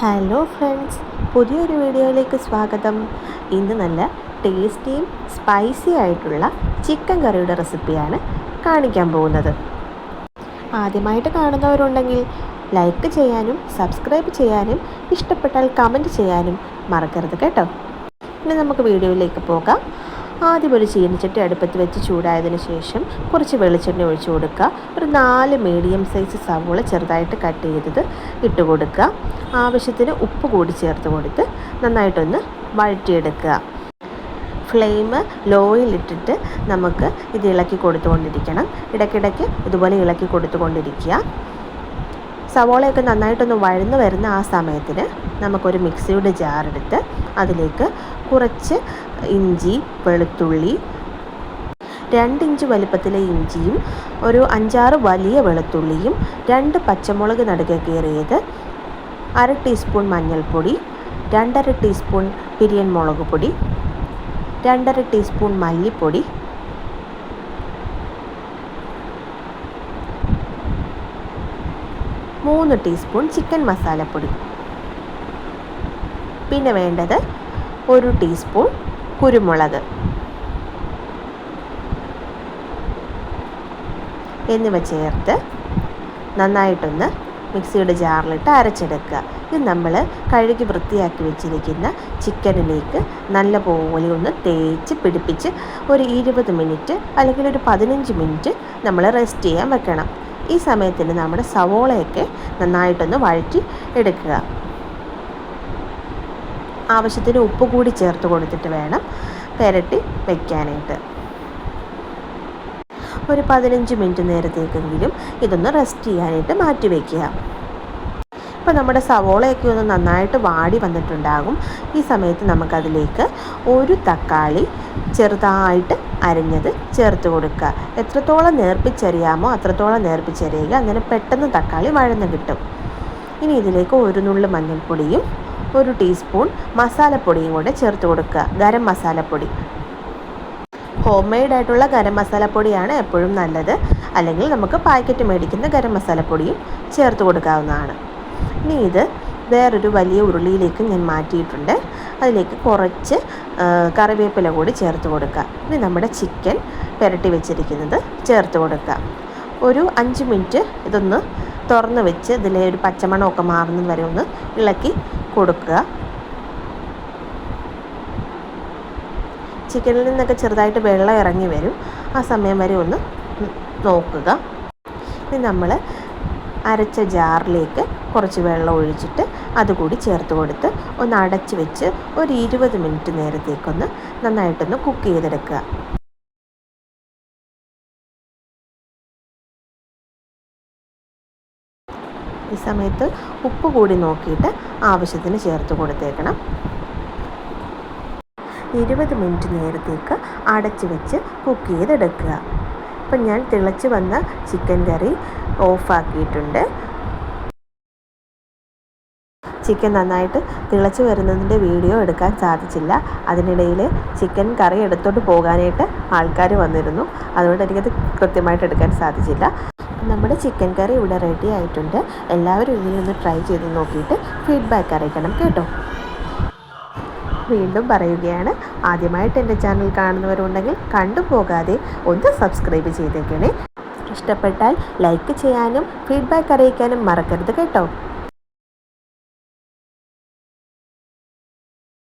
Hello friends പുതിയൊരു വീഡിയോയിലേക്ക് സ്വാഗതം. ഇന്ന് നല്ല ടേസ്റ്റിയും സ്പൈസി ആയിട്ടുള്ള ചിക്കൻ കറിയുടെ റെസിപ്പിയാണ് കാണിക്കാൻ പോകുന്നത്. ആദ്യമായിട്ട് കാണുന്നവരുണ്ടെങ്കിൽ ലൈക്ക് ചെയ്യാനും സബ്സ്ക്രൈബ് ചെയ്യാനും ഇഷ്ടപ്പെട്ടാൽ കമന്റ് ചെയ്യാനും മറക്കരുത് കേട്ടോ. ഇനി നമുക്ക് വീഡിയോയിലേക്ക് പോകാം. ആദ്യം ഒരു ചീനച്ചട്ടി അടുപ്പത്ത് വെച്ച് ചൂടായതിന് ശേഷം കുറച്ച് വെളിച്ചെണ്ണ ഒഴിച്ചു കൊടുക്കുക. ഒരു നാല് മീഡിയം സൈസ് സവോള ചെറുതായിട്ട് കട്ട് ചെയ്തത് ഇട്ട് കൊടുക്കുക. ആവശ്യത്തിന് ഉപ്പ് കൂടി ചേർത്ത് കൊടുത്ത് നന്നായിട്ടൊന്ന് വഴറ്റിയെടുക്കുക. ഫ്ലെയിം ലോയിലിട്ടിട്ട് നമുക്ക് ഇത് ഇളക്കി കൊടുത്തുകൊണ്ടിരിക്കണം. ഇടയ്ക്കിടയ്ക്ക് ഇതുപോലെ ഇളക്കി കൊടുത്തുകൊണ്ടിരിക്കുക. സവോളയൊക്കെ നന്നായിട്ടൊന്ന് വഴന്ന് വരുന്ന ആ സമയത്തിന് നമുക്കൊരു മിക്സിയുടെ ജാറെടുത്ത് അതിലേക്ക് കുറച്ച് ഇഞ്ചി വെളുത്തുള്ളി രണ്ട് ഇഞ്ച് വലിപ്പത്തിലെ ഇഞ്ചിയും ഒരു അഞ്ചാറ് വലിയ വെളുത്തുള്ളിയും രണ്ട് പച്ചമുളക് നടുക കീറിയത് അര ടീസ്പൂൺ മഞ്ഞൾപ്പൊടി രണ്ടര ടീസ്പൂൺ പിരിയൻ മുളക് പൊടി രണ്ടര ടീസ്പൂൺ മല്ലിപ്പൊടി മൂന്ന് ടീസ്പൂൺ ചിക്കൻ മസാലപ്പൊടി. പിന്നെ വേണ്ടത് ഒരു ടീസ്പൂൺ കുരുമുളക് എന്നിവ ചേർത്ത് നന്നായിട്ടൊന്ന് മിക്സിയുടെ ജാറിലിട്ട് അരച്ചെടുക്കുക. ഇത് നമ്മൾ കഴുകി വൃത്തിയാക്കി വെച്ചിരിക്കുന്ന ചിക്കനിലേക്ക് നല്ല പോലെ ഒന്ന് തേച്ച് പിടിപ്പിച്ച് ഒരു ഇരുപത് മിനിറ്റ് അല്ലെങ്കിൽ ഒരു പതിനഞ്ച് മിനിറ്റ് നമ്മൾ റെസ്റ്റ് ചെയ്യാൻ വെക്കണം. ഈ സമയത്തിന് നമ്മുടെ സവോളയൊക്കെ നന്നായിട്ടൊന്ന് വഴറ്റി എടുക്കുക. ആവശ്യത്തിന് ഉപ്പ് കൂടി ചേർത്ത് കൊടുത്തിട്ട് വേണം പുരട്ടി വയ്ക്കാനായിട്ട് ഒരു പതിനഞ്ച് മിനിറ്റ് നേരത്തേക്കെങ്കിലും ഇതൊന്ന് റെസ്റ്റ് ചെയ്യാനായിട്ട് മാറ്റി വയ്ക്കുക ഇപ്പോൾ നമ്മുടെ സവോളയൊക്കെ ഒന്ന് നന്നായിട്ട് വാടി വന്നിട്ടുണ്ടാകും. ഈ സമയത്ത് നമുക്കതിലേക്ക് ഒരു തക്കാളി ചെറുതായിട്ട് അരിഞ്ഞത് ചേർത്ത് കൊടുക്കുക. എത്രത്തോളം നേർപ്പിച്ചെറിയാമോ അത്രത്തോളം നേർപ്പിച്ചെറിയുക അങ്ങനെ പെട്ടെന്ന് തക്കാളി വഴന്ന് കിട്ടും. ഇനി ഇതിലേക്ക് ഒരു നുള്ളു മഞ്ഞൾപ്പൊടിയും ഒരു ടീസ്പൂൺ മസാലപ്പൊടിയും കൂടെ ചേർത്ത് കൊടുക്കുക. ഗരം മസാലപ്പൊടി. ഹോം മെയ്ഡ് ആയിട്ടുള്ള ഗരം മസാലപ്പൊടിയാണ് എപ്പോഴും നല്ലത്. അല്ലെങ്കിൽ നമുക്ക് പാക്കറ്റ് മേടിക്കുന്ന ഗരം മസാലപ്പൊടിയും ചേർത്ത് കൊടുക്കാവുന്നതാണ്. ഇനി ഇത് വേറൊരു വലിയ ഉരുളിയിലേക്ക് ഞാൻ മാറ്റിയിട്ടുണ്ട്. അതിലേക്ക് കുറച്ച് കറിവേപ്പില കൂടി ചേർത്ത് കൊടുക്കുക. ഇനി നമ്മുടെ ചിക്കൻ പുരട്ടി വെച്ചിരിക്കുന്നത് ചേർത്ത് കൊടുക്കുക. ഒരു അഞ്ച് മിനിറ്റ് ഇതൊന്ന് തുറന്ന് വെച്ച് ഇതിലെ ഒരു പച്ചമണമൊക്കെ മാറുന്നത് വരെ ഒന്ന് ഇളക്കി കൊടുക്കുക. ചിക്കനിൽ നിന്നൊക്കെ ചെറുതായിട്ട് വെള്ളം ഇറങ്ങി വരും. ആ സമയം വരെ ഒന്ന് നോക്കുക. ഇനി നമ്മൾ അരച്ച ജാറിലേക്ക് കുറച്ച് വെള്ളം ഒഴിച്ചിട്ട് അതുകൂടി ചേർത്ത് കൊടുത്ത് ഒന്ന് അടച്ച് വെച്ച് ഒരു ഇരുപത് മിനിറ്റ് നേരത്തേക്കൊന്ന് നന്നായിട്ടൊന്ന് കുക്ക് ചെയ്തെടുക്കുക. ഈ സമയത്ത് ഉപ്പ് കൂടി നോക്കിയിട്ട് ആവശ്യത്തിന് ചേർത്ത് കൊടുത്തേക്കണം. ഇരുപത് മിനിറ്റ് നേരത്തേക്ക് അടച്ച് വെച്ച് കുക്ക് ചെയ്തെടുക്കുക. അപ്പം ഞാൻ തിളച്ച് വന്ന ചിക്കൻ കറി ഓഫാക്കിയിട്ടുണ്ട്. ചിക്കൻ നന്നായിട്ട് തിളച്ച് വരുന്നതിന്റെ വീഡിയോ എടുക്കാൻ സാധിച്ചില്ല. അതിനിടയിൽ ചിക്കൻ കറി എടുത്തോട്ട് പോകാനായിട്ട് ആൾക്കാർ വന്നിരുന്നു. അതുകൊണ്ട് എനിക്കത് കൃത്യമായിട്ട് എടുക്കാൻ സാധിച്ചില്ല. നമ്മുടെ ചിക്കൻ കറി ഇവിടെ റെഡി ആയിട്ടുണ്ട്. എല്ലാവരും ഇതിനൊന്ന് ട്രൈ ചെയ്ത് നോക്കിയിട്ട് ഫീഡ്ബാക്ക് അറിയിക്കണം കേട്ടോ. വീണ്ടും പറയുകയാണ് ആദ്യമായിട്ട് എന്റെ ചാനൽ കാണുന്നവരുണ്ടെങ്കിൽ കണ്ടു പോകാതെ ഒന്ന് സബ്സ്ക്രൈബ് ചെയ്തേക്കണേ. ഇഷ്ടപ്പെട്ടാൽ ലൈക്ക് ചെയ്യാനും ഫീഡ്ബാക്ക് അറിയിക്കാനും മറക്കരുത് കേട്ടോ.